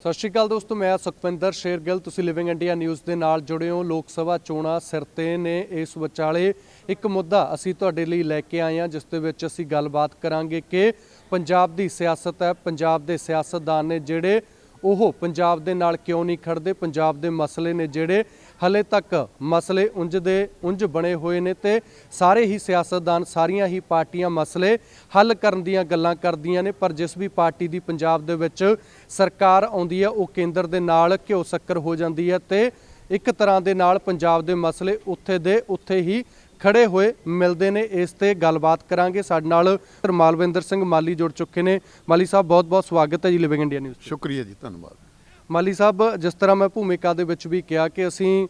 ਸਤਿ ਸ਼੍ਰੀ ਅਕਾਲ ਦੋਸਤੋ, ਮੈਂ ਸੁਖਵਿੰਦਰ ਸ਼ੇਰਗਿੱਲ। ਤੁਸੀਂ ਲਿਵਿੰਗ ਇੰਡੀਆ ਨਿਊਜ਼ ਦੇ ਨਾਲ ਜੁੜੇ ਹੋ। ਲੋਕ ਸਭਾ ਚੋਣਾਂ ਸਿਰ ਤੇ ਨੇ। ਇਸ ਵਿਚਾਲੇ ਇੱਕ ਮੁੱਦਾ ਅਸੀਂ ਤੁਹਾਡੇ ਲਈ ਲੈ ਕੇ ਆਏ ਹਾਂ, ਜਿਸ ਦੇ ਵਿੱਚ ਅਸੀਂ ਗੱਲਬਾਤ ਕਰਾਂਗੇ ਕਿ ਪੰਜਾਬ ਦੀ ਸਿਆਸਤ ਹੈ। ਪੰਜਾਬ ਦੇ ਸਿਆਸਤਦਾਨ ਨੇ ਜਿਹੜੇ, ਉਹ ਪੰਜਾਬ ਦੇ ਨਾਲ ਕਿਉਂ ਨਹੀਂ ਖੜਦੇ ਪੰਜਾਬ ਦੇ ਮਸਲੇ ਨੇ ਜਿਹੜੇ ਹਲੇ ਤੱਕ ਮਸਲੇ ਉਂਝ ਦੇ ਉਂਝ ਬਣੇ ਹੋਏ ਨੇ ਤੇ ਸਾਰੇ ਹੀ ਸਿਆਸਤਦਾਨ, ਸਾਰੀਆਂ ਹੀ ਪਾਰਟੀਆਂ ਮਸਲੇ ਹੱਲ ਕਰਨ ਦੀਆਂ ਗੱਲਾਂ ਕਰਦੀਆਂ ਨੇ, ਪਰ ਜਿਸ ਵੀ ਪਾਰਟੀ ਦੀ ਪੰਜਾਬ ਦੇ ਵਿੱਚ ਸਰਕਾਰ ਆਉਂਦੀ ਹੈ, ਉਹ ਕੇਂਦਰ ਦੇ ਨਾਲ ਘਿਓ ਸ਼ੱਕਰ ਹੋ ਜਾਂਦੀ ਹੈ ਤੇ ਇੱਕ ਤਰ੍ਹਾਂ ਦੇ ਨਾਲ ਪੰਜਾਬ ਦੇ ਮਸਲੇ ਉੱਥੇ ਦੇ ਉੱਥੇ ਹੀ ਖੜੇ ਹੋਏ ਮਿਲਦੇ ਨੇ। ਇਸ ਤੇ ਗੱਲਬਾਤ ਕਰਾਂਗੇ। ਸਾਡੇ ਨਾਲ ਮਾਲਵਿੰਦਰ ਸਿੰਘ ਮਾਲੀ ਜੁੜ ਚੁੱਕੇ ਨੇ। ਮਾਲੀ ਸਾਹਿਬ ਬਹੁਤ ਬਹੁਤ ਸਵਾਗਤ ਹੈ ਜੀ, ਲਿਵਿੰਗ ਇੰਡੀਆ ਨਿਊਜ਼ ਸ਼ੁਕਰੀਆ ਜੀ, ਧੰਨਵਾਦ। ਮਾਲੀ ਸਾਹਿਬ ਜਿਸ ਤਰ੍ਹਾਂ ਮੈਂ ਭੂਮਿਕਾ ਦੇ ਵਿੱਚ ਵੀ ਕਿਹਾ ਕਿ ਅਸੀਂ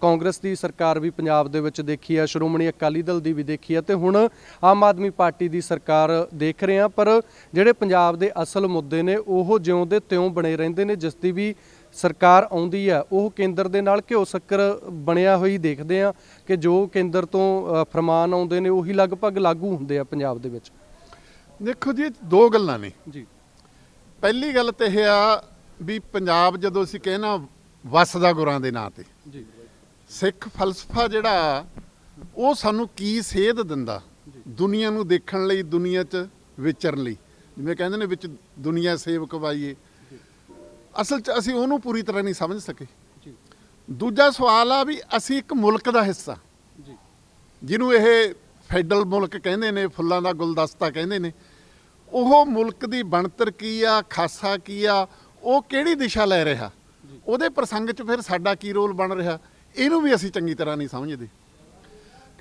ਕਾਂਗਰਸ ਦੀ ਸਰਕਾਰ ਵੀ ਪੰਜਾਬ ਦੇ ਵਿੱਚ ਦੇਖੀ ਹੈ ਸ਼੍ਰੋਮਣੀ ਅਕਾਲੀ ਦਲ ਦੀ ਵੀ ਦੇਖੀ ਹੈ ਤੇ ਹੁਣ ਆਮ ਆਦਮੀ ਪਾਰਟੀ ਦੀ ਸਰਕਾਰ ਦੇਖ ਰਹੇ ਹਾਂ ਪਰ ਜਿਹੜੇ ਪੰਜਾਬ ਦੇ ਅਸਲ ਮੁੱਦੇ ਨੇ ਉਹ ਜਿਉਂ ਦੇ ਤਿਉਂ ਬਣੇ ਰਹਿੰਦੇ ਨੇ ਜਿਸ ਦੀ ਵੀ ਸਰਕਾਰ ਆਉਂਦੀ ਹੈ ਉਹ ਕੇਂਦਰ ਦੇ ਨਾਲ ਘਿਓ ਸ਼ੱਕਰ ਬਣਿਆ ਹੋਈ ਦੇਖਦੇ ਆ ਕਿ ਜੋ ਕੇਂਦਰ ਤੋਂ ਫਰਮਾਨ ਆਉਂਦੇ ਨੇ ਉਹੀ ਲਗਭਗ ਲਾਗੂ ਹੁੰਦੇ ਆ ਪੰਜਾਬ ਦੇ ਵਿੱਚ। ਦੇਖੋ ਜੀ ਦੋ ਗੱਲਾਂ ਨੇ। ਜੀ। ਪਹਿਲੀ ਗੱਲ ਤੇ ਇਹ ਆ ਵੀ ਪੰਜਾਬ ਜਦੋਂ ਅਸੀਂ ਕਹਿਣਾ ਵਸਦਾ ਗੁਰਾਂ ਦੇ ਨਾਂ ਤੇ ਜੀ। ਸਿੱਖ ਫਲਸਫਾ ਜਿਹੜਾ ਉਹ ਸਾਨੂੰ ਕੀ ਸੇਧ ਦਿੰਦਾ? ਦੁਨੀਆ ਨੂੰ ਦੇਖਣ ਲਈ ਦੁਨੀਆ 'ਚ ਵਿਚਰਨ ਲਈ। ਜਿਵੇਂ ਕਹਿੰਦੇ ਨੇ ਵਿੱਚ ਦੁਨੀਆ ਸੇਵਕ ਵਾਈਏ। ਅਸਲ 'ਚ ਅਸੀਂ ਉਹਨੂੰ ਪੂਰੀ ਤਰ੍ਹਾਂ ਨਹੀਂ ਸਮਝ ਸਕੇ। ਜੀ। ਦੂਜਾ ਸਵਾਲ ਆ ਵੀ ਅਸੀਂ ਇੱਕ ਮੁਲਕ ਦਾ ਹਿੱਸਾ। ਜੀ। ਜਿਹਨੂੰ ਇਹ ਫੈਡਰਲ ਮੁਲਕ ਕਹਿੰਦੇ ਨੇ ਫੁੱਲਾਂ ਦਾ ਗੁਲਦਸਤਾ ਕਹਿੰਦੇ ਨੇ। ਉਹ ਮੁਲਕ ਦੀ ਬਣਤਰ ਕੀ ਆ ਖਾਸਾ ਕੀ ਆ ਉਹ ਕਿਹੜੀ ਦਿਸ਼ਾ ਲੈ ਰਿਹਾ? ਉਹਦੇ ਪ੍ਰਸੰਗ 'ਚ ਫਿਰ ਸਾਡਾ ਕੀ ਰੋਲ ਬਣ ਰਿਹਾ? ਇਹਨੂੰ ਵੀ ਅਸੀਂ ਚੰਗੀ ਤਰ੍ਹਾਂ ਨਹੀਂ ਸਮਝਦੇ।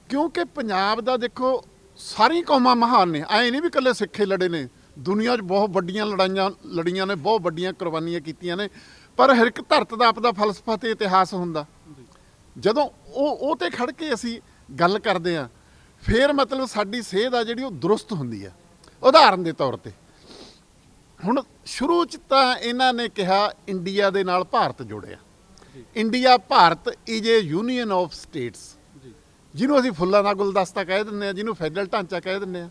ਕਿਉਂਕਿ ਪੰਜਾਬ ਦਾ ਦੇਖੋ ਸਾਰੀ ਕੌਮਾਂ ਮਹਾਨ ਨੇ। ਐ ਨਹੀਂ ਵੀ ਇਕੱਲੇ ਸਿੱਖੇ ਲੜੇ ਨੇ। ਦੁਨੀਆ 'ਚ ਬਹੁਤ ਵੱਡੀਆਂ ਲੜਾਈਆਂ, ਲੜੀਆਂ ਨੇ, ਬਹੁਤ ਵੱਡੀਆਂ ਕੁਰਬਾਨੀਆਂ ਕੀਤੀਆਂ ਨੇ। ਪਰ ਹਰ ਇੱਕ ਧਰਤ ਦਾ ਆਪਦਾ ਫਲਸਫਾ ਤੇ ਇਤਿਹਾਸ ਹੁੰਦਾ। ਜਦੋਂ ਉਹ ਉਹ ਤੇ ਖੜ ਕੇ ਅਸੀਂ ਗੱਲ ਕਰਦੇ ਆ ਫਿਰ ਮਤਲਬ ਸਾਡੀ ਸਿਹਤ ਆ ਜਿਹੜੀ ਉਹ ਦਰੁਸਤ ਹੁੰਦੀ ਆ। ਉਦਾਹਰਨ ਦੇ ਤੌਰ ਤੇ। ਹੁਣ ਸ਼ੁਰੂ ਚ ਤਾਂ ਇਹਨਾਂ ਨੇ ਕਿਹਾ ਇੰਡੀਆ ਦੇ ਨਾਲ ਭਾਰਤ ਜੁੜਿਆ। India Bharat is a union of states ਜਿਹਨੂੰ ਅਸੀਂ ਫੁੱਲਾਂ ਦਾ ਗੁਲਦਸਤਾ ਕਹਿ ਦਿੰਦੇ ਆ ਜਿਹਨੂੰ ਫੈਡਰਲ ਢਾਂਚਾ ਕਹਿ ਦਿੰਦੇ ਆ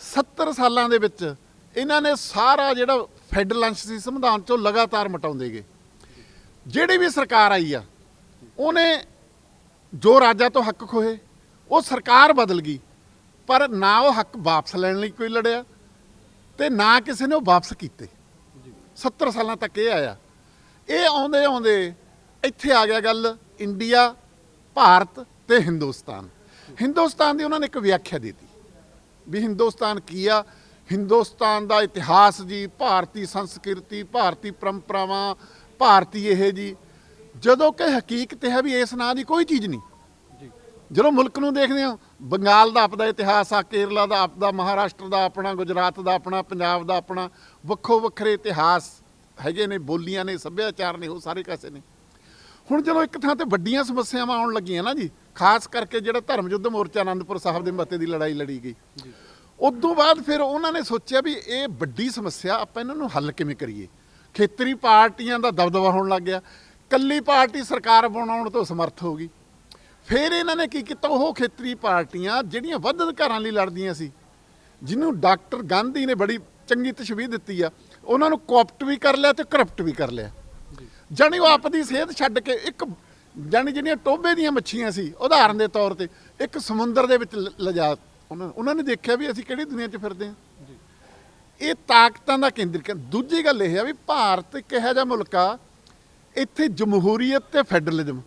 70 ਸਾਲਾਂ ਦੇ ਵਿੱਚ ਇਹਨਾਂ ਨੇ ਸਾਰਾ ਜਿਹੜਾ ਫੈਡਰਲ ਅੰਸ਼ ਸੀ ਸੰਵਿਧਾਨ ਚੋਂ ਲਗਾਤਾਰ ਮਟਾਉਂਦੇ ਗਏ। ਜਿਹੜੀ ਵੀ ਸਰਕਾਰ ਆਈ ਆ ਉਹਨੇ ਜੋ ਰਾਜਾ ਤੋਂ ਹੱਕ ਖੋਏ ਉਹ ਸਰਕਾਰ ਬਦਲ ਗਈ ਪਰ ਨਾ ਉਹ ਹੱਕ ਵਾਪਸ ਲੈਣ ਲਈ ਕੋਈ ਲੜਿਆ ਤੇ ਨਾ ਕਿਸੇ ਨੇ ਉਹ ਵਾਪਸ ਕੀਤੇ। 70 ਸਾਲਾਂ ਤੱਕ ਇਹ ਆਇਆ। ਇਹ ਆਉਂਦੇ ਆਉਂਦੇ ਇੱਥੇ ਆ ਗਿਆ ਗੱਲ ਇੰਡੀਆ, ਭਾਰਤ ਤੇ ਹਿੰਦੁਸਤਾਨ। ਹਿੰਦੁਸਤਾਨ ਦੀ ਉਹਨਾਂ ਨੇ ਇੱਕ ਵਿਆਖਿਆ ਦਿੱਤੀ ਵੀ ਹਿੰਦੁਸਤਾਨ ਕੀ ਆ? ਹਿੰਦੁਸਤਾਨ ਦਾ ਇਤਿਹਾਸ ਜੀ, ਭਾਰਤੀ ਸੰਸਕ੍ਰਿਤੀ, ਭਾਰਤੀ ਪਰੰਪਰਾਵਾਂ, ਭਾਰਤੀ ਇਹ ਜੀ। ਜਦੋਂ ਕਿ ਹਕੀਕਤ ਹੈ ਵੀ ਇਸ ਨਾਂ ਦੀ ਕੋਈ ਚੀਜ਼ ਨਹੀਂ। ਜਦੋਂ ਮੁਲਕ ਨੂੰ ਦੇਖਦੇ ਹਾਂ ਬੰਗਾਲ ਦਾ ਆਪਦਾ ਇਤਿਹਾਸ ਆ ਕੇਰਲਾ ਦਾ ਆਪਦਾ ਮਹਾਰਾਸ਼ਟਰ ਦਾ ਆਪਣਾ ਗੁਜਰਾਤ ਦਾ ਆਪਣਾ ਪੰਜਾਬ ਦਾ ਆਪਣਾ ਵੱਖੋ ਵੱਖਰੇ ਇਤਿਹਾਸ ਹੈਗੇ ਨੇ ਬੋਲੀਆਂ ਨੇ ਸੱਭਿਆਚਾਰ ਨੇ ਉਹ ਸਾਰੇ ਕਾਸੇ ਨੇ। ਹੁਣ ਜਦੋਂ ਇੱਕ ਥਾਂ ਤੇ ਵੱਡੀਆਂ ਸਮੱਸਿਆਵਾਂ ਆਉਣ ਲੱਗੀਆਂ ਨਾ ਜੀ ਖਾਸ ਕਰਕੇ ਜਿਹੜਾ ਧਰਮ ਯੁੱਧ ਮੋਰਚਾ ਆਨੰਦਪੁਰ ਸਾਹਿਬ ਦੇ ਮਤੇ ਦੀ ਲੜਾਈ ਲੜੀ ਗਈ। ਉਦੋਂ ਬਾਅਦ ਫਿਰ ਉਹਨਾਂ ਨੇ ਸੋਚਿਆ ਵੀ ਇਹ ਵੱਡੀ ਸਮੱਸਿਆ ਆਪਾਂ ਇਹਨਾਂ ਨੂੰ ਹੱਲ ਕਿਵੇਂ ਕਰੀਏ? ਖੇਤਰੀ ਪਾਰਟੀਆਂ ਦਾ ਦਬਦਬਾ ਹੋਣ ਲੱਗ ਗਿਆ। ਕੱਲੀ ਪਾਰਟੀ ਸਰਕਾਰ ਬਣਾਉਣ ਤੋਂ ਸਮਰਥ ਹੋ ਗਈ। ਫਿਰ ਇਹਨਾਂ ਨੇ ਕੀ ਕੀਤਾ? ਉਹ ਖੇਤਰੀ ਪਾਰਟੀਆਂ ਜਿਹੜੀਆਂ ਵੱਧ ਅਧਿਕਾਰਾਂ ਲਈ ਲੜਦੀਆਂ ਸੀ ਜਿਹਨੂੰ ਡਾਕਟਰ ਗਾਂਧੀ ਨੇ ਬੜੀ ਚੰਗੀ ਤਸ਼ਬੀਹ ਦਿੱਤੀ ਆ ਉਹਨਾਂ ਨੂੰ ਕੋਪਟ ਵੀ ਕਰ ਲਿਆ ਤੇ ਕਰਪਟ ਵੀ ਕਰ ਲਿਆ। ਜਾਣੀ ਉਹ ਆਪਦੀ ਸਿਹਤ ਛੱਡ ਕੇ ਇੱਕ ਜਾਣੀ ਜਿਹੜੀਆਂ ਟੋਬੇ ਦੀਆਂ ਮੱਛੀਆਂ ਸੀ ਉਦਾਹਰਨ ਦੇ ਤੌਰ ਤੇ ਇੱਕ ਸਮੁੰਦਰ ਦੇ ਵਿੱਚ ਲਿਜਾ ਉਹਨਾਂ ਉਹਨਾਂ ਨੇ ਦੇਖਿਆ ਵੀ ਅਸੀਂ ਕਿਹੜੀ ਦੁਨੀਆ 'ਚ ਫਿਰਦੇ ਹਾਂ। ਇਹ ਤਾਕਤਾਂ ਦਾ ਕੇਂਦਰ ਦੂਜੀ ਗੱਲ ਇਹ ਆ ਵੀ ਭਾਰਤ ਇੱਕ ਇਹੋ ਜਿਹਾ ਮੁਲਕ ਆ ਇੱਥੇ ਜਮਹੂਰੀਅਤ ਤੇ ਫੈਡਰਲਿਜ਼ਮ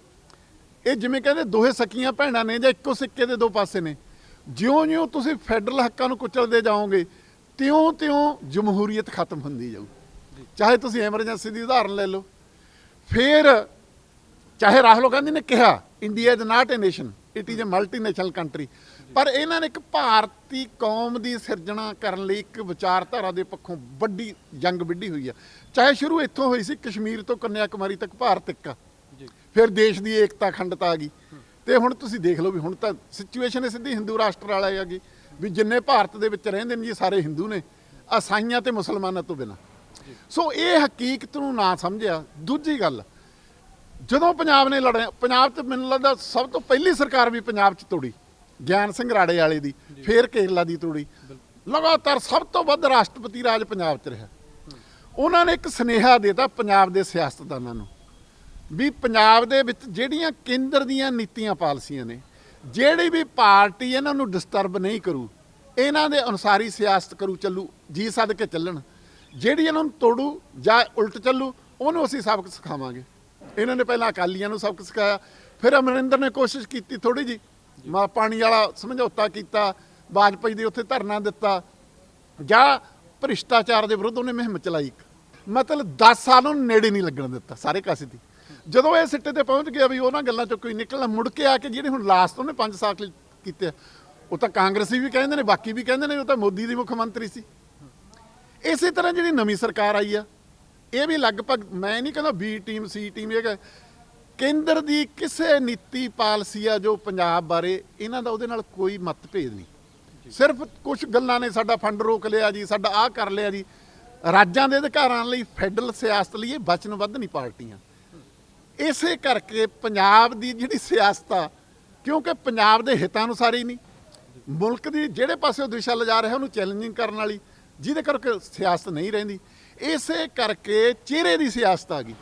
ਇਹ ਜਿਵੇਂ ਕਹਿੰਦੇ ਦੋਹੇ ਸਕੀਆਂ ਭੈਣਾਂ ਨੇ ਜਾਂ ਇੱਕੋ ਸਿੱਕੇ ਦੇ ਦੋ ਪਾਸੇ ਨੇ ਜਿਉਂ-ਜਿਉਂ ਤੁਸੀਂ ਫੈਡਰਲ ਹੱਕਾਂ ਨੂੰ ਕੁਚਲਦੇ ਜਾਓਗੇ ਤਿਉਂ-ਤਿਉਂ ਜਮਹੂਰੀਅਤ ਖਤਮ ਹੁੰਦੀ ਜਾਊ। ਚਾਹੇ ਤੁਸੀਂ ਐਮਰਜੈਂਸੀ ਦੀ ਉਦਾਹਰਨ ਲੈ ਲਓ। ਫਿਰ ਚਾਹੇ ਰਾਹੁਲ ਗਾਂਧੀ ਨੇ ਕਿਹਾ India is not a nation it is a multinational country ਪਰ ਇਹਨਾਂ ਨੇ ਇੱਕ ਭਾਰਤੀ ਕੌਮ ਦੀ ਸਿਰਜਣਾ ਕਰਨ ਲਈ ਇੱਕ ਵਿਚਾਰਧਾਰਾ ਦੇ ਪੱਖੋਂ ਵੱਡੀ ਜੰਗ ਵਿੱਢੀ ਹੋਈ ਆ। ਚਾਹੇ ਸ਼ੁਰੂ ਇੱਥੋਂ ਹੋਈ ਸੀ ਕਸ਼ਮੀਰ ਤੋਂ ਕੰਨਿਆ ਕੁਮਾਰੀ ਤੱਕ ਭਾਰਤ ਇੱਕ ਆ। ਫਿਰ ਦੇਸ਼ ਦੀ ਏਕਤਾ ਅਖੰਡਤਾ ਆ ਗਈ। ਤੇ ਹੁਣ ਤੁਸੀਂ ਦੇਖ ਲਓ ਵੀ ਹੁਣ ਤਾਂ ਸਿਚੁਏਸ਼ਨ ਸਿੱਧੀ ਹਿੰਦੂ ਰਾਸ਼ਟਰ ਵਾਲਾ ਹੈਗੀ ਵੀ ਜਿੰਨੇ ਭਾਰਤ ਦੇ ਵਿੱਚ ਰਹਿੰਦੇ ਨੇ ਜੀ ਸਾਰੇ ਹਿੰਦੂ ਨੇ ਅਸਾਈਆਂ ਤੇ ਮੁਸਲਮਾਨਾਂ ਤੋਂ ਬਿਨਾਂ। ਸੋ ਇਹ ਹਕੀਕਤ ਨੂੰ ਨਾ ਸਮਝਿਆ। ਦੂਜੀ ਗੱਲ ਜਦੋਂ ਪੰਜਾਬ ਨੇ ਲੜਿਆ ਪੰਜਾਬ 'ਚ ਮੈਨੂੰ ਲੱਗਦਾ ਸਭ ਤੋਂ ਪਹਿਲੀ ਸਰਕਾਰ ਵੀ ਪੰਜਾਬ 'ਚ ਤੋੜੀ। ਗਿਆਨ ਸਿੰਘ ਰਾੜੇ ਵਾਲੇ ਦੀ ਫਿਰ ਕੇਰਲਾ ਦੀ ਤੋੜੀ। ਲਗਾਤਾਰ ਸਭ ਤੋਂ ਵੱਧ ਰਾਸ਼ਟਰਪਤੀ ਰਾਜ ਪੰਜਾਬ 'ਚ ਰਿਹਾ। ਉਹਨਾਂ ਨੇ ਇੱਕ ਸੁਨੇਹਾ ਦਿੱਤਾ ਪੰਜਾਬ ਦੇ ਸਿਆਸਤਦਾਨਾਂ ਨੂੰ। ਵੀ ਪੰਜਾਬ ਦੇ ਵਿੱਚ ਜਿਹੜੀਆਂ ਕੇਂਦਰ ਦੀਆਂ ਨੀਤੀਆਂ ਪਾਲਸੀਆਂ ਨੇ, ਜਿਹੜੀ ਵੀ ਪਾਰਟੀ ਇਹਨਾਂ ਨੂੰ ਡਿਸਟਰਬ ਨਹੀਂ ਕਰੂ, ਇਹਨਾਂ ਦੇ ਅਨੁਸਾਰੀ ਸਿਆਸਤ ਕਰੂ, ਚੱਲੂ, ਜੀ ਸੱਦ ਕੇ ਚੱਲਣ। ਜਿਹੜੀ ਇਹਨਾਂ ਨੂੰ ਤੋੜੂ ਜਾਂ ਉਲਟ ਚੱਲੂ, ਉਹਨੂੰ ਅਸੀਂ ਸਬਕ ਸਿਖਾਵਾਂਗੇ। ਇਹਨਾਂ ਨੇ ਪਹਿਲਾਂ ਅਕਾਲੀਆਂ ਨੂੰ ਸਬਕ ਸਿਖਾਇਆ, ਫਿਰ ਅਮਰਿੰਦਰ ਨੇ ਕੋਸ਼ਿਸ਼ ਕੀਤੀ ਥੋੜੀ ਜੀ ਮਾ ਪਾਣੀ ਵਾਲਾ ਸਮਝੌਤਾ ਕੀਤਾ ਵਾਜਪਾਈ ਦੇ ਉੱਥੇ ਧਰਨਾ ਦਿੱਤਾ, ਜਾਂ ਭ੍ਰਿਸ਼ਟਾਚਾਰ ਦੇ ਵਿਰੁੱਧ ਉਹਨੇ ਮੁਹਿੰਮ ਚਲਾਈ ਇੱਕ। ਮਤਲਬ 10 ਸਾਲ ਉਹਨੂੰ ਨੇੜੇ ਨਹੀਂ ਲੱਗਣ ਦਿੱਤਾ, ਸਾਰੇ ਕਾਸੇ ਦੀ। ਜਦੋਂ ਇਹ ਸਿੱਟੇ ਤੇ ਪਹੁੰਚ ਗਿਆ ਵੀ ਉਹਨਾਂ ਗੱਲਾਂ ਚੋਂ ਕੋਈ ਨਿਕਲਣਾ ਮੁੜ ਕੇ ਆ ਕੇ ਜਿਹੜੇ ਹੁਣ ਲਾਸਟ ਉਹਨੇ 5 ਸਾਲ ਕੀਤੇ ਉਹ ਤਾਂ ਕਾਂਗਰਸੀ ਵੀ ਕਹਿੰਦੇ ਨੇ ਬਾਕੀ ਵੀ ਕਹਿੰਦੇ ਨੇ ਉਹ ਤਾਂ ਮੋਦੀ ਦੀ ਮੁੱਖ ਮੰਤਰੀ ਸੀ। ਇਸੇ ਤਰ੍ਹਾਂ ਜਿਹੜੀ ਨਵੀਂ ਸਰਕਾਰ ਆਈ ਆ ਇਹ ਵੀ ਲਗਭਗ ਮੈਂ ਨਹੀਂ ਕਹਿੰਦਾ ਬੀ ਟੀਮ ਸੀ ਟੀਮ ਇਹ ਕੇਂਦਰ ਦੀ ਕਿਸੇ ਨੀਤੀ ਪਾਲਿਸੀ ਆ ਜੋ ਪੰਜਾਬ ਬਾਰੇ ਇਹਨਾਂ ਦਾ ਉਹਦੇ ਨਾਲ ਕੋਈ ਮਤਭੇਦ ਨਹੀਂ। ਸਿਰਫ ਕੁਝ ਗੱਲਾਂ ਨੇ ਸਾਡਾ ਫੰਡ ਰੋਕ ਲਿਆ ਜੀ ਸਾਡਾ ਆਹ ਕਰ ਲਿਆ ਜੀ। ਰਾਜਾਂ ਦੇ ਅਧਿਕਾਰਾਂ ਲਈ ਫੈਡਰਲ ਸਿਆਸਤ ਲਈ ਇਹ ਵਚਨਬੱਧ ਨਹੀਂ ਪਾਰਟੀਆਂ ਇਸੇ ਕਰਕੇ ਪੰਜਾਬ ਦੀ ਜਿਹੜੀ ਸਿਆਸਤ ਆ, ਕਿਉਂਕਿ ਪੰਜਾਬ ਦੇ ਹਿੱਤਾਂ ਅਨੁਸਾਰ ਹੀ ਨਹੀਂ। ਮੁਲਕ ਦੀ ਜਿਹੜੇ ਪਾਸੇ ਉਹ ਦਿਸ਼ਾ ਲਿਜਾ ਰਿਹਾ, ਉਹਨੂੰ ਚੈਲੰਜਿੰਗ ਕਰਨ ਵਾਲੀ, ਜਿਹਦੇ ਕਰਕੇ ਸਿਆਸਤ ਨਹੀਂ ਰਹਿੰਦੀ। ਇਸੇ ਕਰਕੇ ਚਿਹਰੇ ਦੀ ਸਿਆਸਤ ਆ ਗਈ।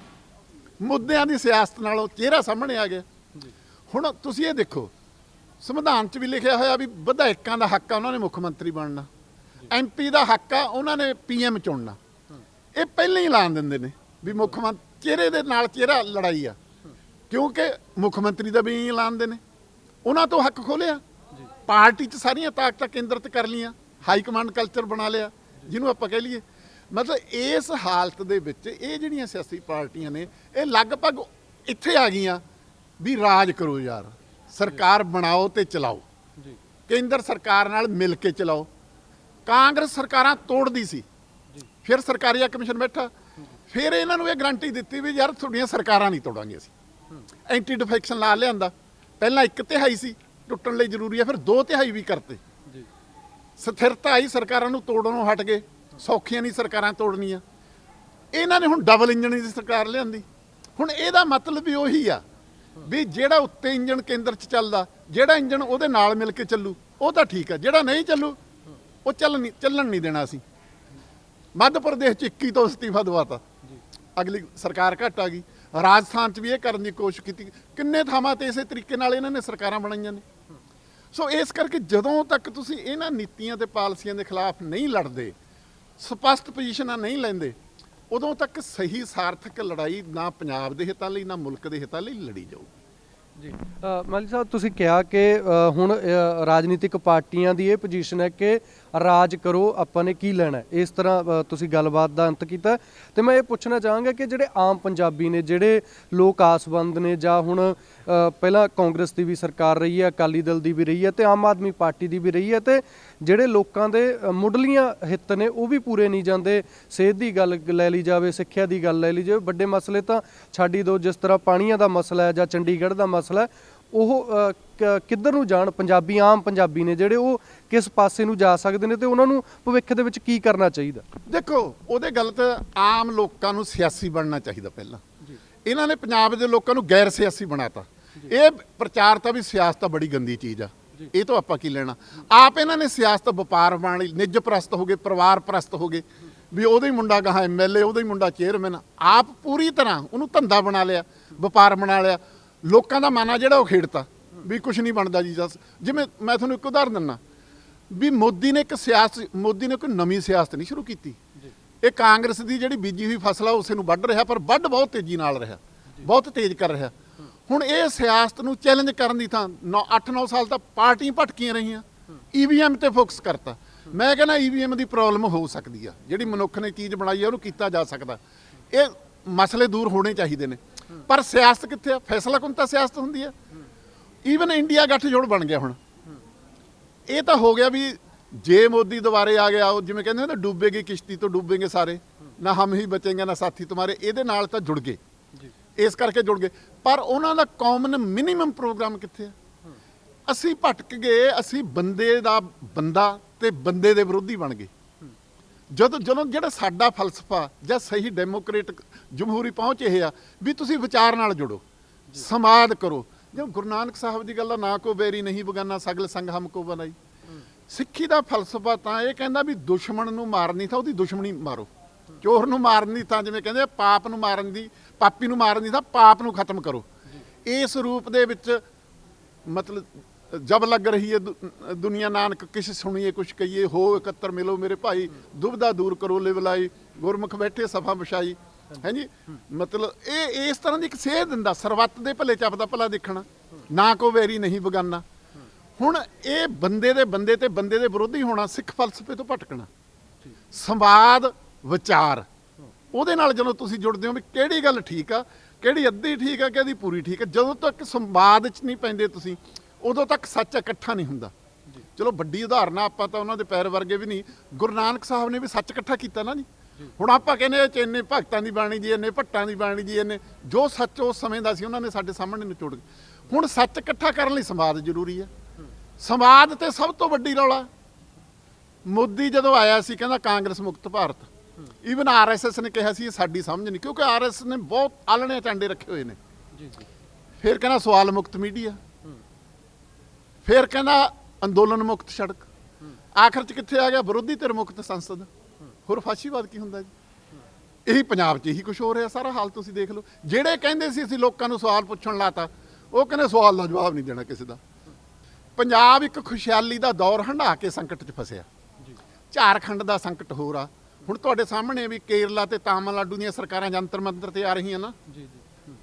ਮੁੱਦਿਆਂ ਦੀ ਸਿਆਸਤ ਨਾਲੋਂ ਚਿਹਰਾ ਸਾਹਮਣੇ ਆ ਗਿਆ। ਹੁਣ ਤੁਸੀਂ ਇਹ ਦੇਖੋ, ਸੰਵਿਧਾਨ 'ਚ ਵੀ ਲਿਖਿਆ ਹੋਇਆ ਵੀ ਵਿਧਾਇਕਾਂ ਦਾ ਹੱਕ ਆ, ਉਹਨਾਂ ਨੇ ਮੁੱਖ ਮੰਤਰੀ ਬਣਨਾ। ਐਮਪੀ ਦਾ ਹੱਕ ਆ, ਉਹਨਾਂ ਨੇ ਪੀਐਮ ਚੁਣਨਾ। ਇਹ ਪਹਿਲਾਂ ਹੀ ਐਲਾਨ ਦਿੰਦੇ ਨੇ ਵੀ ਮੁੱਖ ਮੰਤਰੀ ਚਿਹਰੇ ਦੇ ਨਾਲ ਚਿਹਰਾ ਲੜਾਈ ਆ। ਕਿਉਂਕਿ ਮੁੱਖ ਮੰਤਰੀ ਦਾ ਵੀ ਇਹੀ ਐਲਾਨਦੇ ਨੇ। ਉਹਨਾਂ ਤੋਂ ਹੱਕ ਖੋਲਿਆ। ਪਾਰਟੀ 'ਚ ਸਾਰੀਆਂ ਤਾਕਤਾਂ ਕੇਂਦਰਿਤ ਕਰ ਲੀਆਂ ਹਾਈ ਕਮਾਂਡ ਕਲਚਰ ਬਣਾ ਲਿਆ। ਜਿਹਨੂੰ ਆਪਾਂ ਕਹਿ ਲਈਏ। ਮਤਲਬ ਇਸ ਹਾਲਤ ਦੇ ਵਿੱਚ ਇਹ ਜਿਹੜੀਆਂ ਸਿਆਸੀ ਪਾਰਟੀਆਂ ਨੇ ਇਹ ਲਗਭਗ ਇੱਥੇ ਆ ਗਈਆਂ ਵੀ ਰਾਜ ਕਰੋ ਯਾਰ। ਸਰਕਾਰ ਬਣਾਓ ਤੇ ਚਲਾਓ। ਜੀ। ਕੇਂਦਰ ਸਰਕਾਰ ਨਾਲ ਮਿਲ ਕੇ ਚਲਾਓ। ਕਾਂਗਰਸ ਸਰਕਾਰਾਂ ਤੋੜਦੀ ਸੀ। ਫਿਰ ਸਰਕਾਰੀਆ ਕਮਿਸ਼ਨ ਬੈਠਾ ਫਿਰ ਇਹਨਾਂ ਨੂੰ ਇਹ ਗਰੰਟੀ ਦਿੱਤੀ ਵੀ ਯਾਰ ਤੁਹਾਡੀਆਂ ਸਰਕਾਰਾਂ ਨਹੀਂ ਤੋੜਾਂਗੇ ਅਸੀਂ। ਐਂਟੀ ਡਿਫੈਕਸ਼ਨ ਲਾ ਲਿਆਂਦਾ। ਪਹਿਲਾਂ ਇੱਕ ਤਿਹਾਈ ਸੀ ਟੁੱਟਣ ਲਈ ਜ਼ਰੂਰੀ ਹੈ ਫਿਰ ਦੋ ਤਿਹਾਈ ਵੀ ਕਰਤੇ। ਜੀ। ਸਥਿਰਤਾ ਆਈ ਸਰਕਾਰਾਂ ਨੂੰ ਤੋੜਨੋਂ ਹਟ ਗਏ ਸੌਖੀਆਂ ਨਹੀਂ ਸਰਕਾਰਾਂ ਤੋੜਨੀਆਂ। ਇਹਨਾਂ ਨੇ ਹੁਣ ਡਬਲ ਇੰਜਣ ਦੀ ਸਰਕਾਰ ਲਿਆਂਦੀ। ਹੁਣ ਇਹਦਾ ਮਤਲਬ ਵੀ ਉਹੀ ਆ ਵੀ ਜਿਹੜਾ ਉੱਤੇ ਇੰਜਣ ਕੇਂਦਰ 'ਚ ਚੱਲਦਾ ਜਿਹੜਾ ਇੰਜਣ ਉਹਦੇ ਨਾਲ ਮਿਲ ਕੇ ਚੱਲੂ ਉਹ ਤਾਂ ਠੀਕ ਆ। ਜਿਹੜਾ ਨਹੀਂ ਚੱਲੂ ਉਹ ਚੱਲ ਨਹੀਂ ਚੱਲਣ ਨਹੀਂ ਦੇਣਾ ਅਸੀਂ। ਮੱਧ ਪ੍ਰਦੇਸ਼ 'ਚ 21 ਤੋਂ ਅਸਤੀਫਾ ਦਵਾਤਾ। ਅਗਲੀ ਸਰਕਾਰ ਘਟ ਆ ਗਈ। ਰਾਜਸਥਾਨ 'ਚ ਵੀ ਇਹ ਕਰਨ ਦੀ ਕੋਸ਼ਿਸ਼ ਕੀਤੀ। ਕਿੰਨੇ ਥਾਵਾਂ ਤੇ ਇਸੇ ਤਰੀਕੇ ਨਾਲ ਇਹਨਾਂ ਨੇ ਸਰਕਾਰਾਂ ਬਣਾਈਆਂ ਨੇ। ਸੋ ਇਸ ਕਰਕੇ ਜਦੋਂ ਤੱਕ ਤੁਸੀਂ ਇਹਨਾਂ ਨੀਤੀਆਂ ਤੇ ਪਾਲਿਸੀਆਂ ਦੇ ਖਿਲਾਫ ਨਹੀਂ ਲੜਦੇ, ਸਪਸ਼ਟ ਪੋਜੀਸ਼ਨਾਂ ਨਹੀਂ ਲੈਂਦੇ, ਉਦੋਂ ਤੱਕ ਸਹੀ ਸਾਰਥਕ ਲੜਾਈ ਨਾ ਪੰਜਾਬ ਦੇ ਹਿੱਤਾਂ ਲਈ, ਨਾ ਮੁਲਕ ਦੇ ਹਿੱਤਾਂ ਲਈ ਲੜੀ ਜਾਊਗੀ। ਜੀ। ਮਾਲੀ ਸਾਹਿਬ, ਤੁਸੀਂ ਕਿਹਾ ਕਿ ਹੁਣ ਰਾਜਨੀਤਿਕ ਪਾਰਟੀਆਂ ਦੀ ਇਹ ਪੋਜੀਸ਼ਨ ਹੈ ਕਿ ਰਾਜ ਕਰੋ, ਆਪਾਂ ਨੇ ਕੀ ਲੈਣਾ ਇਸ ਤਰ੍ਹਾਂ ਤੁਸੀਂ ਗੱਲਬਾਤ ਦਾ ਅੰਤ ਕੀਤਾ। ਤੇ ਮੈਂ ਇਹ ਪੁੱਛਣਾ ਚਾਹਾਂਗਾ ਕਿ ਜਿਹੜੇ ਆਮ ਪੰਜਾਬੀ ਨੇ, ਜਿਹੜੇ ਲੋਕ ਆਸਵੰਦ ਨੇ ਜਾਂ ਹੁਣ ਪਹਿਲਾਂ ਕਾਂਗਰਸ ਦੀ ਵੀ ਸਰਕਾਰ ਰਹੀ ਹੈ, ਅਕਾਲੀ ਦਲ ਦੀ ਵੀ ਰਹੀ ਹੈ ਤੇ ਆਮ ਆਦਮੀ ਪਾਰਟੀ ਦੀ ਵੀ ਰਹੀ ਹੈ ਤੇ ਜਿਹੜੇ ਲੋਕਾਂ ਦੇ ਮੁੱਢਲੀਆਂ ਹਿੱਤ ਨੇ, ਉਹ ਵੀ ਪੂਰੇ ਨਹੀਂ ਜਾਂਦੇ। ਸਿਹਤ ਦੀ ਗੱਲ ਲੈ ਲਈ ਜਾਵੇ, ਸਿੱਖਿਆ ਦੀ ਗੱਲ ਲੈ ਲਈ ਜਾਵੇ, ਵੱਡੇ ਮਸਲੇ ਤਾਂ ਛੱਡੀ ਦੋ ਜਿਸ ਤਰ੍ਹਾਂ ਪਾਣੀਆਂ ਦਾ ਮਸਲਾ ਹੈ ਜਾਂ ਚੰਡੀਗੜ੍ਹ ਦਾ ਮਸਲਾ ਹੈ, ਉਹ ਕਿੱਧਰ ਨੂੰ ਜਾਣ? ਪੰਜਾਬੀ ਆਮ ਪੰਜਾਬੀ ਨੇ ਜਿਹੜੇ ਉਹ ਕਿਸ ਪਾਸੇ ਨੂੰ ਜਾ ਸਕਦੇ ਨੇ ਤੇ ਉਹਨਾਂ ਨੂੰ ਭਵਿੱਖ ਦੇ ਵਿੱਚ ਕੀ ਕਰਨਾ ਚਾਹੀਦਾ? ਦੇਖੋ ਉਹਦੇ ਗਲਤ ਆਮ ਲੋਕਾਂ ਨੂੰ ਸਿਆਸੀ ਬਣਨਾ ਚਾਹੀਦਾ ਪਹਿਲਾਂ। ਇਹਨਾਂ ਨੇ ਪੰਜਾਬ ਦੇ ਲੋਕਾਂ ਨੂੰ ਗੈਰ ਸਿਆਸੀ ਬਣਾਤਾ। ਇਹ ਪ੍ਰਚਾਰ ਤਾਂ ਵੀ ਸਿਆਸਤ ਤਾਂ ਬੜੀ ਗੰਦੀ ਚੀਜ਼ ਆ। ਇਹ ਤੋਂ ਆਪਾਂ ਕੀ ਲੈਣਾ? ਆਪ ਇਹਨਾਂ ਨੇ ਸਿਆਸਤ ਵਪਾਰ ਬਣਾ ਲਈ ਨਿੱਜ ਪ੍ਰਸਤ ਹੋ ਗਏ ਪਰਿਵਾਰ ਪ੍ਰਸਤ ਹੋ ਗਏ। ਵੀ ਉਹਦਾ ਹੀ ਮੁੰਡਾ ਗਾਹਾਂ ਐਮਐਲਏ ਉਹਦਾ ਹੀ ਮੁੰਡਾ ਚੇਅਰਮੈਨ। ਆਪ ਪੂਰੀ ਤਰ੍ਹਾਂ ਉਹਨੂੰ ਧੰਦਾ ਬਣਾ ਲਿਆ ਵਪਾਰ ਬਣਾ ਲਿਆ। ਲੋਕਾਂ ਦਾ ਮਨ ਜਿਹੜਾ ਉਹ ਖੇਡਤਾ। ਵੀ ਕੁਝ ਨਹੀਂ ਬਣਦਾ ਜੀ ਜਸ ਜਿਵੇਂ ਮੈਂ ਤੁਹਾਨੂੰ ਇੱਕ ਉਦਾਹਰਨ ਦਿੰਨਾ। ਵੀ ਮੋਦੀ ਨੇ ਇੱਕ ਸਿਆਸਤ ਮੋਦੀ ਨੇ ਕੋਈ ਨਵੀਂ ਸਿਆਸਤ ਨਹੀਂ ਸ਼ੁਰੂ ਕੀਤੀ। ਇਹ ਕਾਂਗਰਸ ਦੀ ਜਿਹੜੀ ਬੀਜੀ ਹੋਈ ਫਸਲ ਆ ਉਸੇ ਨੂੰ ਵੱਢ ਰਿਹਾ ਪਰ ਵੱਢ ਬਹੁਤ ਤੇਜ਼ੀ ਨਾਲ ਰਿਹਾ। ਬਹੁਤ ਤੇਜ਼ ਕਰ ਰਿਹਾ। ਹੁਣ ਇਹ ਸਿਆਸਤ ਨੂੰ ਚੈਲੰਜ ਕਰਨ ਦੀ ਥਾਂ 8-9 ਸਾਲ ਤਾਂ ਪਾਰਟੀਆਂ ਭਟਕੀਆਂ ਰਹੀਆਂ। ਈਵੀਐਮ ਤੇ ਫੋਕਸ ਕਰਤਾ। ਮੈਂ ਕਹਿੰਦਾ ਈਵੀਐਮ ਦੀ ਪ੍ਰੋਬਲਮ ਹੋ ਸਕਦੀ ਆ। ਜਿਹੜੀ ਮਨੁੱਖ ਨੇ ਚੀਜ਼ ਬਣਾਈ ਆ ਉਹਨੂੰ ਕੀਤਾ ਜਾ ਸਕਦਾ। ਇਹ ਮਸਲੇ ਦੂਰ ਹੋਣੇ ਚਾਹੀਦੇ ਨੇ। ਪਰ ਸਿਆਸਤ ਕਿੱਥੇ ਆ? ਫੈਸਲਾ ਕੁੰਤਾ ਸਿਆਸਤ ਹੁੰਦੀ ਆ। ਈਵਨ ਇੰਡੀਆ ਗੱਠਜੋੜ ਬਣ ਗਿਆ ਹੁਣ। ਇਹ ਤਾਂ ਹੋ ਗਿਆ ਵੀ ਜੇ ਮੋਦੀ ਦੁਬਾਰੇ ਆ ਗਿਆ ਉਹ ਜਿਵੇਂ ਕਹਿੰਦੇ ਨੇ ਡੁੱਬੇਗੀ ਕਿਸ਼ਤੀ ਤੋਂ ਡੁੱਬेंगे ਸਾਰੇ। ਨਾ ਹਮ ਹੀ ਬਚेंगे ਨਾ ਸਾਥੀ ਤੁਹਾਰੇ। ਇਹਦੇ ਨਾਲ ਤਾਂ ਜੁੜ ਗਏ। ਇਸ ਕਰਕੇ ਜੁੜ ਗਏ। ਪਰ ਉਹਨਾਂ ਦਾ ਕਾਮਨ ਮਿਨੀਮਮ ਪ੍ਰੋਗਰਾਮ ਕਿੱਥੇ ਆ? ਅਸੀਂ ਭਟਕ ਗਏ ਅਸੀਂ ਬੰਦੇ ਦਾ ਬੰਦਾ ਤੇ ਬੰਦੇ ਦੇ ਵਿਰੋਧੀ ਬਣ ਗਏ। ਜਦੋਂ ਜਦੋਂ ਜਿਹੜਾ ਸਾਡਾ ਫਲਸਫਾ ਜਾਂ ਸਹੀ ਡੈਮੋਕ੍ਰੇਟਿਕ ਜਮਹੂਰੀ ਪਹੁੰਚ ਇਹ ਆ ਵੀ ਤੁਸੀਂ ਵਿਚਾਰ ਨਾਲ ਜੁੜੋ ਸਮਾਦ ਕਰੋ ਜਿਵੇਂ ਗੁਰੂ ਨਾਨਕ ਸਾਹਿਬ ਦੀ ਗੱਲ ਨਾ ਕੋ ਬੇਰੀ ਨਹੀਂ ਬਗਾਨਾ, ਸਗਲ ਸੰਗ ਹਮ ਕੋ ਬਨਾਈ ਸਿੱਖੀ ਦਾ ਫਲਸਫਾ ਤਾਂ ਇਹ ਕਹਿੰਦਾ ਵੀ ਦੁਸ਼ਮਣ ਨੂੰ ਮਾਰਨੀ ਤਾਂ ਉਹਦੀ ਦੁਸ਼ਮਣੀ ਮਾਰੋ। ਚੋਰ ਨੂੰ ਮਾਰਨੀ ਤਾਂ ਜਿਵੇਂ ਕਹਿੰਦੇ ਪਾਪ ਨੂੰ ਮਾਰਨ ਦੀ, ਪਾਪੀ ਨੂੰ ਮਾਰਨ ਦੀ ਤਾਂ ਪਾਪ ਨੂੰ ਖਤਮ ਕਰੋ। ਇਸ ਰੂਪ ਦੇ ਵਿੱਚ ਮਤਲਬ ਜਬ ਲੱਗ ਰਹੀ ਹੈ ਦੁ- ਦੁਨੀਆ ਨਾਨਕ, ਕਿਸ ਸੁਣੀਏ, ਕੁਛ ਕਹੀਏ, ਹੋ ਇਕੱਤਰ ਮਿਲੋ ਮੇਰੇ ਭਾਈ ਦੁਬਦਾ ਦੂਰ ਕਰੋ ਲਿਵਲਾਈ ਗੁਰਮੁਖ ਬੈਠੇ ਸਫਾ ਵਿਛਾਈ। ਹਾਂਜੀ? ਮਤਲਬ ਇਹ ਇਸ ਤਰ੍ਹਾਂ ਦੀ ਇੱਕ ਸੇਧ ਦਿੰਦਾ ਸਰਬੱਤ ਦੇ ਭਲੇ ਚ ਆਪਦਾ ਭਲਾ ਦੇਖਣਾ, ਨਾ ਕੋ ਵੈਰੀ ਨਹੀਂ ਬਗਾਨਾ। ਹੁਣ ਇਹ ਬੰਦੇ ਦੇ ਬੰਦੇ ਤੇ ਬੰਦੇ ਦੇ ਵਿਰੋਧੀ ਹੋਣਾ, ਸਿੱਖ ਫਲਸਫੇ ਤੋਂ ਭਟਕਣਾ। ਸੰਵਾਦ, ਵਿਚਾਰ। ਉਹਦੇ ਨਾਲ ਜਦੋਂ ਤੁਸੀਂ ਜੁੜਦੇ ਹੋ ਵੀ ਕਿਹੜੀ ਗੱਲ ਠੀਕ ਆ, ਕਿਹੜੀ ਅੱਧੀ ਠੀਕ ਆ, ਕਿਹਦੀ ਪੂਰੀ ਠੀਕ ਆ, ਜਦੋਂ ਤੱਕ ਸੰਵਾਦ 'ਚ ਨਹੀਂ ਪੈਂਦੇ ਤੁਸੀਂ, ਉਦੋਂ ਤੱਕ ਸੱਚ ਇਕੱਠਾ ਨਹੀਂ ਹੁੰਦਾ। ਚਲੋ ਵੱਡੀ ਉਦਾਹਰਨ ਆਪਾਂ ਤਾਂ ਉਹਨਾਂ ਦੇ ਪੈਰ ਵਰਗੇ ਵੀ ਨਹੀਂ। ਗੁਰੂ ਨਾਨਕ ਸਾਹਿਬ ਨੇ ਵੀ ਸੱਚ ਇਕੱਠਾ ਕੀਤਾ ਨਾ ਜੀ। ਹੁਣ ਆਪਾਂ ਕਹਿੰਦੇ ਇਹ 'ਚ ਇੰਨੇ ਭਗਤਾਂ ਦੀ ਬਾਣੀ ਜੀ ਇੰਨੇ ਭੱਟਾਂ ਦੀ ਬਾਣੀ ਜੀ ਇੰਨੇ ਜੋ ਸੱਚ ਉਸ ਸਮੇਂ ਦਾ ਸੀ ਉਹਨਾਂ ਨੇ ਸਾਡੇ ਸਾਹਮਣੇ ਨਿਚੋੜ ਹੁਣ ਸੱਚ ਇਕੱਠਾ ਕਰਨ ਲਈ ਸੰਵਾਦ ਜ਼ਰੂਰੀ ਹੈ। ਸੰਵਾਦ ਤੇ ਸਭ ਤੋਂ ਵੱਡੀ ਰੌਲਾ। ਮੋਦੀ ਜਦੋਂ ਆਇਆ ਸੀ ਕਹਿੰਦਾ ਕਾਂਗਰਸ ਮੁਕਤ ਭਾਰਤ। ਈਵਨ ਆਰਐਸਐਸ ਨੇ ਕਿਹਾ ਸੀ ਇਹ ਸਾਡੀ ਸਮਝ ਨਹੀਂ ਕਿਉਂਕਿ ਆਰਐਸਐਸ ਨੇ ਬਹੁਤ ਆਲਣੇ ਟਾਂਡੇ ਰੱਖੇ ਹੋਏ ਨੇ। ਜੀ ਜੀ। ਫਿਰ ਕਹਿੰਦਾ ਸਵਾਲ ਮੁਕਤ ਮੀਡੀਆ। ਫਿਰ ਕਹਿੰਦਾ ਅੰਦੋਲਨ ਮੁਕਤ ਸੜਕ। ਆਖਰ ਚ ਕਿੱਥੇ ਆ ਗਿਆ? ਵਿਰੋਧੀ ਧਿਰ ਮੁਕਤ ਸੰਸਦ। ਹੋਰ ਫਾਸ਼ੀਵਾਦ ਕੀ ਹੁੰਦਾ ਜੀ? ਇਹੀ ਪੰਜਾਬ 'ਚ ਇਹੀ ਕੁਝ ਹੋ ਰਿਹਾ ਸਾਰਾ ਹਾਲ ਤੁਸੀਂ ਦੇਖ ਲਓ। ਜਿਹੜੇ ਕਹਿੰਦੇ ਸੀ ਅਸੀਂ ਲੋਕਾਂ ਨੂੰ ਸਵਾਲ ਪੁੱਛਣ ਲਾਤਾ ਉਹ ਕਹਿੰਦੇ ਸਵਾਲ ਦਾ ਜਵਾਬ ਨਹੀਂ ਦੇਣਾ ਕਿਸੇ ਦਾ। ਪੰਜਾਬ ਇੱਕ ਖੁਸ਼ਹਾਲੀ ਦਾ ਦੌਰ ਹੰਢਾ ਕੇ ਸੰਕਟ 'ਚ ਫਸਿਆ। ਝਾਰਖੰਡ ਦਾ ਸੰਕਟ ਹੋਰ ਆ। ਹੁਣ ਤੁਹਾਡੇ ਸਾਹਮਣੇ ਵੀ ਕੇਰਲਾ ਤੇ ਤਾਮਿਲਨਾਡੂ ਦੀਆਂ ਸਰਕਾਰਾਂ ਜੰਤਰ ਮੰਤਰ ਤੇ ਆ ਰਹੀਆਂ ਨਾ। ਜੀ ਜੀ।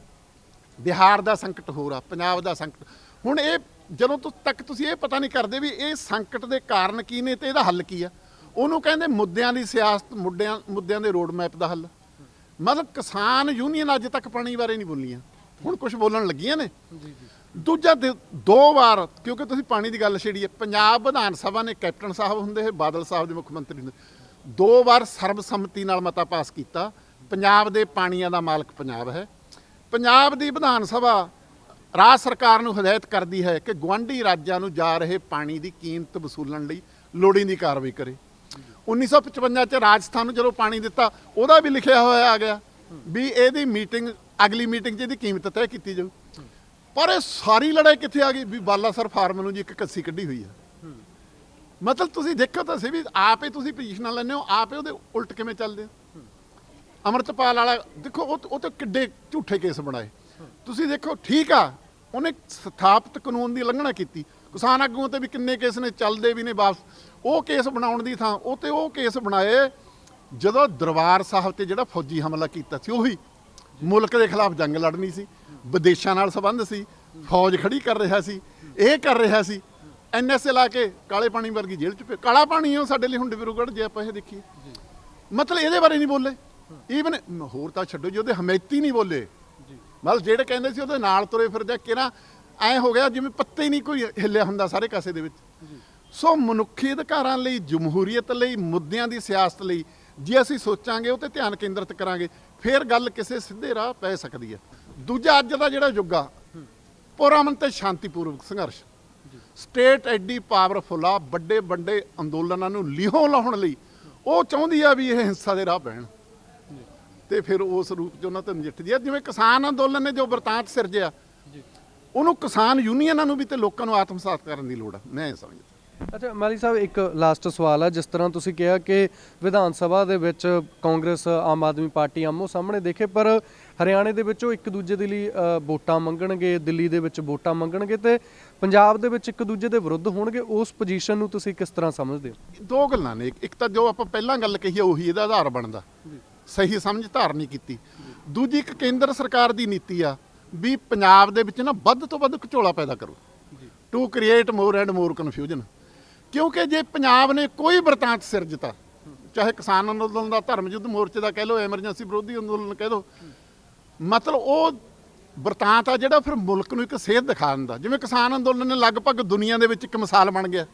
ਬਿਹਾਰ ਦਾ ਸੰਕਟ ਹੋਰ ਆ ਪੰਜਾਬ ਦਾ ਸੰਕਟ। ਹੁਣ ਇਹ ਜਦੋਂ ਤੱਕ ਤੁਸੀਂ ਇਹ ਪਤਾ ਨਹੀਂ ਕਰਦੇ ਵੀ ਇਹ ਸੰਕਟ ਦੇ ਕਾਰਨ ਕੀ ਨੇ ਤੇ ਇਹਦਾ ਹੱਲ ਕੀ ਆ? ਉਹਨੂੰ ਕਹਿੰਦੇ ਮੁੱਦਿਆਂ ਦੀ ਸਿਆਸਤ ਮੁੱਦਿਆਂ ਮੁੱਦਿਆਂ ਦੇ ਰੋਡ ਮੈਪ ਦਾ ਹੱਲ। ਮਤਲਬ ਕਿਸਾਨ ਯੂਨੀਅਨ ਅੱਜ ਤੱਕ ਪਾਣੀ ਬਾਰੇ ਨਹੀਂ ਬੋਲੀਆਂ। ਹੁਣ ਕੁਝ ਬੋਲਣ ਲੱਗੀਆਂ ਨੇ। ਜੀ ਜੀ। ਦੂਜਾ ਦੇ- ਵਾਰ ਕਿਉਂਕਿ ਤੁਸੀਂ ਪਾਣੀ ਦੀ ਗੱਲ ਛੇੜੀ ਹੈ ਪੰਜਾਬ ਵਿਧਾਨ ਸਭਾ ਨੇ ਕੈਪਟਨ ਸਾਹਿਬ ਹੁੰਦੇ ਹੈ ਬਾਦਲ ਸਾਹਿਬ ਦੇ ਮੁੱਖ ਮੰਤਰੀ ਨੇ ਦੋ ਵਾਰ ਸਰਬਸੰਮਤੀ ਨਾਲ ਮਤਾ ਪਾਸ ਕੀਤਾ। ਪੰਜਾਬ ਦੇ ਪਾਣੀਆਂ ਦਾ ਮਾਲਕ ਪੰਜਾਬ ਹੈ। ਪੰਜਾਬ ਦੀ ਵਿਧਾਨ ਸਭਾ ਰਾਜ ਸਰਕਾਰ ਨੂੰ ਹਦਾਇਤ ਕਰਦੀ ਹੈ ਕਿ ਗਵਾਂਢੀ ਰਾਜਾਂ ਨੂੰ ਜਾ ਰਹੇ ਪਾਣੀ ਦੀ ਕੀਮਤ ਵਸੂਲਣ ਲਈ ਲੋੜੀਂਦੀ ਕਾਰਵਾਈ ਕਰੇ। 1955 ਚ ਰਾਜਸਥਾਨ ਨੂੰ ਜਦੋਂ ਪਾਣੀ ਦਿੱਤਾ, ਉਹਦਾ ਵੀ ਲਿਖਿਆ ਹੋਇਆ ਆ ਗਿਆ ਵੀ ਇਹਦੀ ਮੀਟਿੰਗ ਅਗਲੀ ਮੀਟਿੰਗ 'ਚ ਇਹਦੀ ਕੀਮਤ ਤੈਅ ਕੀਤੀ ਜਾਊ। ਪਰ ਇਹ ਸਾਰੀ ਲੜਾਈ ਕਿੱਥੇ ਆ ਗਈ? ਵੀ ਬਾਲਾਸਰ ਫਾਰਮ ਨੂੰ ਜੀ ਇੱਕ ਕੱਸੀ ਕੱਢੀ ਹੋਈ ਆ। ਮਤਲਬ ਤੁਸੀਂ ਦੇਖੋ ਤਾਂ ਸਹੀ ਵੀ ਆਪ ਹੀ ਤੁਸੀਂ ਪੋਜੀਸ਼ਨਾਂ ਲੈਂਦੇ ਹੋ, ਆਪ ਹੀ ਉਹਦੇ ਉਲਟ ਕਿਵੇਂ ਚੱਲਦੇ ਹੋ? ਅਮਰਤਪਾਲ ਵਾਲਾ, ਦੇਖੋ ਉਹ ਉਹ ਤੇ ਕਿੱਡੇ ਝੂਠੇ ਕੇਸ ਬਣਾਏ। ਤੁਸੀਂ ਦੇਖੋ ਠੀਕ ਆ ਉਹਨੇ ਸਥਾਪਿਤ ਕਾਨੂੰਨ ਦੀ ਉਲੰਘਣਾ ਕੀਤੀ। ਕਿਸਾਨ ਆਗੂਆਂ ਤੇ ਵੀ ਕਿੰਨੇ ਕੇਸ ਨੇ, ਚੱਲਦੇ ਵੀ ਨੇ ਵਾਪਸ। ਉਹ ਕੇਸ ਬਣਾਉਣ ਦੀ ਥਾਂ, ਉਹ ਤੇ ਉਹ ਕੇਸ ਬਣਾਏ, ਜਦੋਂ ਦਰਬਾਰ ਸਾਹਿਬ ਤੇ ਜਿਹੜਾ ਫੌਜੀ ਹਮਲਾ ਕੀਤਾ ਸੀ, ਉਹੀ ਮੁਲਕ ਦੇ ਖਿਲਾਫ ਜੰਗ ਲੜਨੀ ਸੀ, ਵਿਦੇਸ਼ਾਂ ਨਾਲ ਸੰਬੰਧ ਸੀ, ਫੌਜ ਖੜੀ ਕਰ ਰਿਹਾ ਸੀ, ਇਹ ਕਰ ਰਿਹਾ ਸੀ। ਐਨਐਸਏ ਲਾ ਕੇ ਕਾਲੇ ਪਾਣੀ ਵਰਗੀ ਜੇਲ੍ਹ ਚ ਪਏ ਕਾਲਾ ਪਾਣੀ ਉਹ ਸਾਡੇ ਲਈ ਹੁਣ ਡਿਬਰੂਗੜ੍ਹ, ਜੇ ਆਪਾਂ ਇਹ ਦੇਖੀਏ। ਮਤਲਬ ਇਹਦੇ ਬਾਰੇ ਨਹੀਂ ਬੋਲੇ। ਈਵਨ ਹੋਰ ਤਾਂ ਛੱਡੋ ਜੀ, ਉਹਦੇ ਹਮੈਤੀ ਨਹੀਂ ਬੋਲੇ। ਮਤਲਬ ਜਿਹੜੇ ਕਹਿੰਦੇ ਸੀ ਉਹਦੇ ਨਾਲ ਤੁਰੇ ਫਿਰਦੇ ਕਿਹੜਾ ਐ ਹੋ ਗਿਆ ਜਿਵੇਂ ਪੱਤੇ ਹੀ ਨਹੀਂ ਕੋਈ ਹਿੱਲਿਆ ਹੁੰਦਾ ਸਾਰੇ ਕਾਸੇ ਦੇ ਵਿੱਚ। ਸੋ ਮਨੁੱਖੀ ਅਧਿਕਾਰਾਂ ਲਈ ਜਮਹੂਰੀਅਤ ਲਈ ਮੁੱਦਿਆਂ ਦੀ ਸਿਆਸਤ ਲਈ ਜੇ ਅਸੀਂ ਸੋਚਾਂਗੇ ਉਹ ਤੇ ਧਿਆਨ ਕੇਂਦਰਿਤ ਕਰਾਂਗੇ ਫਿਰ ਗੱਲ ਕਿਸੇ ਸਿੱਧੇ ਰਾਹ ਪੈ ਸਕਦੀ ਹੈ। ਦੂਜਾ ਅੱਜ ਦਾ ਜਿਹੜਾ ਯੁੱਗ ਆ ਪੁਰਅਮਨ ਤੇ ਸ਼ਾਂਤੀਪੂਰਵਕ ਸੰਘਰਸ਼। ਸਟੇਟ ਐਡੀ ਪਾਵਰਫੁਲ ਆ ਵੱਡੇ ਵੱਡੇ ਅੰਦੋਲਨਾਂ ਨੂੰ ਲਿਹੋ ਲਾਉਣ ਲਈ ਉਹ ਚਾਹੁੰਦੀ ਆ ਵੀ ਇਹ ਹਿੰਸਾ ਦੇ ਰਾਹ ਪੈਣ ਤੇ ਫਿਰ ਉਸ ਰੂਪ 'ਚ ਉਹਨਾਂ ਤੇ ਨਜਿੱਠਦੀ ਆ। ਜਿਵੇਂ ਕਿਸਾਨ ਅੰਦੋਲਨ ਨੇ ਜੋ ਵਰਤਾਂਤ ਸਿਰਜਿਆ ਜੀ। ਉਹਨੂੰ ਕਿਸਾਨ ਯੂਨੀਅਨਾਂ ਨੂੰ ਵੀ ਤੇ ਲੋਕਾਂ ਨੂੰ ਆਤਮਸਾਤ ਕਰਨ ਦੀ ਲੋੜ ਆ ਮੈਂ ਇਹ ਸਮਝਦਾ। ਅੱਛਾ ਮਾਲੀ ਸਾਹਿਬ ਇੱਕ ਲਾਸਟ ਸਵਾਲ ਹੈ ਜਿਸ ਤਰ੍ਹਾਂ ਤੁਸੀਂ ਕਿਹਾ ਕਿ ਵਿਧਾਨ ਸਭਾ ਦੇ ਵਿੱਚ ਕਾਂਗਰਸ ਆਮ ਆਦਮੀ ਪਾਰਟੀ ਆਮੋ ਸਾਹਮਣੇ ਦੇਖੇ ਪਰ ਹਰਿਆਣੇ ਦੇ ਵਿੱਚ ਉਹ ਇੱਕ ਦੂਜੇ ਦੇ ਲਈ ਵੋਟਾਂ ਮੰਗਣਗੇ ਦਿੱਲੀ ਦੇ ਵਿੱਚ ਵੋਟਾਂ ਮੰਗਣਗੇ ਤੇ ਪੰਜਾਬ ਦੇ ਵਿੱਚ ਇੱਕ ਦੂਜੇ ਦੇ ਵਿਰੁੱਧ ਹੋਣਗੇ ਉਸ ਪੋਜੀਸ਼ਨ ਨੂੰ ਤੁਸੀਂ ਕਿਸ ਤਰ੍ਹਾਂ ਸਮਝਦੇ ਹੋ? ਦੋ ਗੱਲਾਂ ਨੇ ਇੱਕ- ਤਾਂ ਜੋ ਆਪਾਂ ਪਹਿਲਾਂ ਗੱਲ ਕਹੀ ਆ ਉਹੀ ਇਹਦਾ ਆਧਾਰ ਬਣਦਾ। ਸਹੀ ਸਮਝ ਧਾਰਨੀ ਕੀਤੀ। ਦੂਜੀ ਇੱਕ ਕੇਂਦਰ ਸਰਕਾਰ ਦੀ ਨੀਤੀ ਆ ਵੀ ਪੰਜਾਬ ਦੇ ਵਿੱਚ ਨਾ ਵੱਧ ਤੋਂ ਵੱਧ ਘਚੋਲਾ ਪੈਦਾ ਕਰੋ। To create more and more confusion ਕਿਉਂਕਿ ਜੇ ਪੰਜਾਬ ਨੇ ਕੋਈ ਵਰਤਾਂਤ ਸਿਰਜਤਾ ਚਾਹੇ ਕਿਸਾਨ ਅੰਦੋਲਨ ਦਾ ਧਰਮ ਯੁੱਧ ਮੋਰਚੇ ਦਾ ਕਹਿ ਲਓ ਐਮਰਜੈਂਸੀ ਵਿਰੋਧੀ ਅੰਦੋਲਨ ਕਹਿ ਲਓ ਮਤਲਬ ਉਹ ਵਰਤਾਂਤ ਆ ਜਿਹੜਾ ਫਿਰ ਮੁਲਕ ਨੂੰ ਇੱਕ ਸੇਧ ਦਿਖਾ ਦਿੰਦਾ। ਜਿਵੇਂ ਕਿਸਾਨ ਅੰਦੋਲਨ ਨੇ ਲਗਭਗ ਦੁਨੀਆ ਦੇ ਵਿੱਚ ਇੱਕ ਮਿਸਾਲ ਬਣ ਗਿਆ।